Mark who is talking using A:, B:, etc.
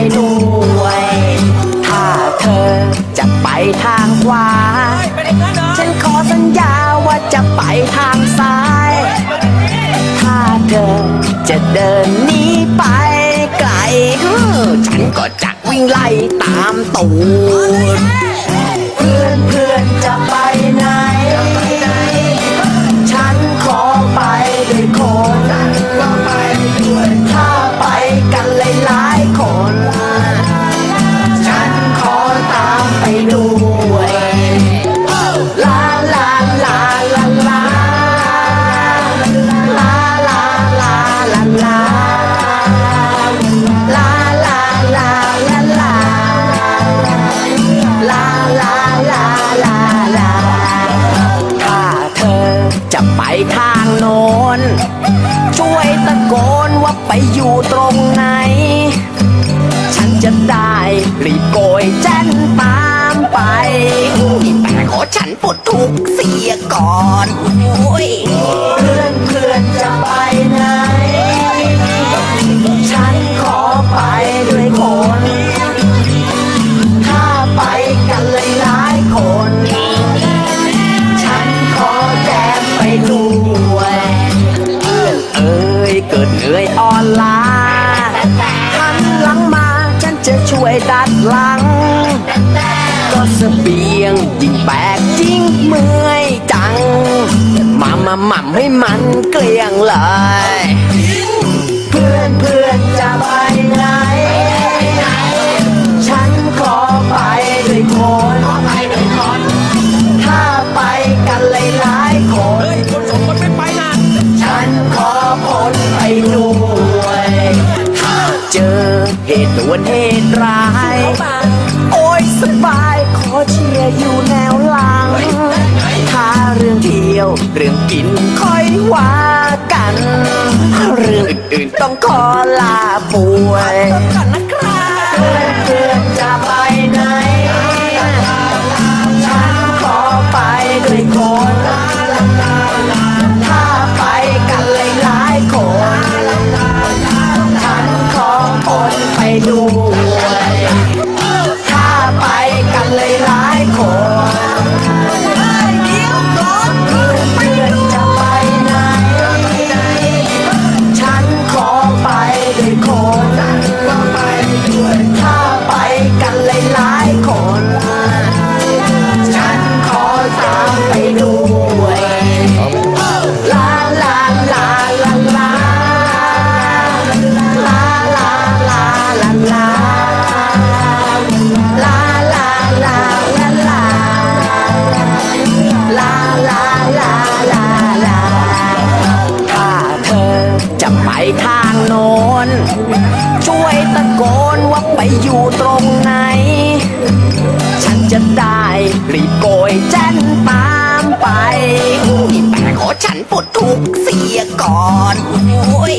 A: ไปด้วย ถ้าเธอจะไปทางขวา ฉันขอสัญญาว่าจะไปทางซ้าย ถ้าเธอจะเดินหนีไปไกล ฉันก็จะวิ่งไล่ตามตูดเพื่อนเพื่อน ทางโน้น ช่วยตะโกนว่าไปอยู่ตรงไหน ฉันจะได้รีบโกยแจ้นตามไปแต่ขอฉันปวดทุกเสียก่อน โอ้ยเพื่อนเพื่อนจะไป ดัดหลัง ก็เสบียงยิ่งแบกยิ่งเมื่อยจังมามาหม่ำให้มันเกลี้ยงเลย เพื่อนเพื่อนจะไปไหน ฉันขอไปด้วยคนถ้าไปกันหลายๆคน ด่วนเหตุร้าย โอ้ยสบายขอเชียร์อยู่แนวหลัง ถ้าเรื่องเที่ยวเรื่องกินค่อยว่ากัน เรื่องอื่นๆต้องขอลาป่วยก่อนนะครับ ไปทางโน้น ช่วยตะโกนว่าไปอยู่ตรงไหน ฉันจะได้รีบโกยแจ้นตามไป แต่ขอฉันปวดทุกเสียก่อน โอ้ย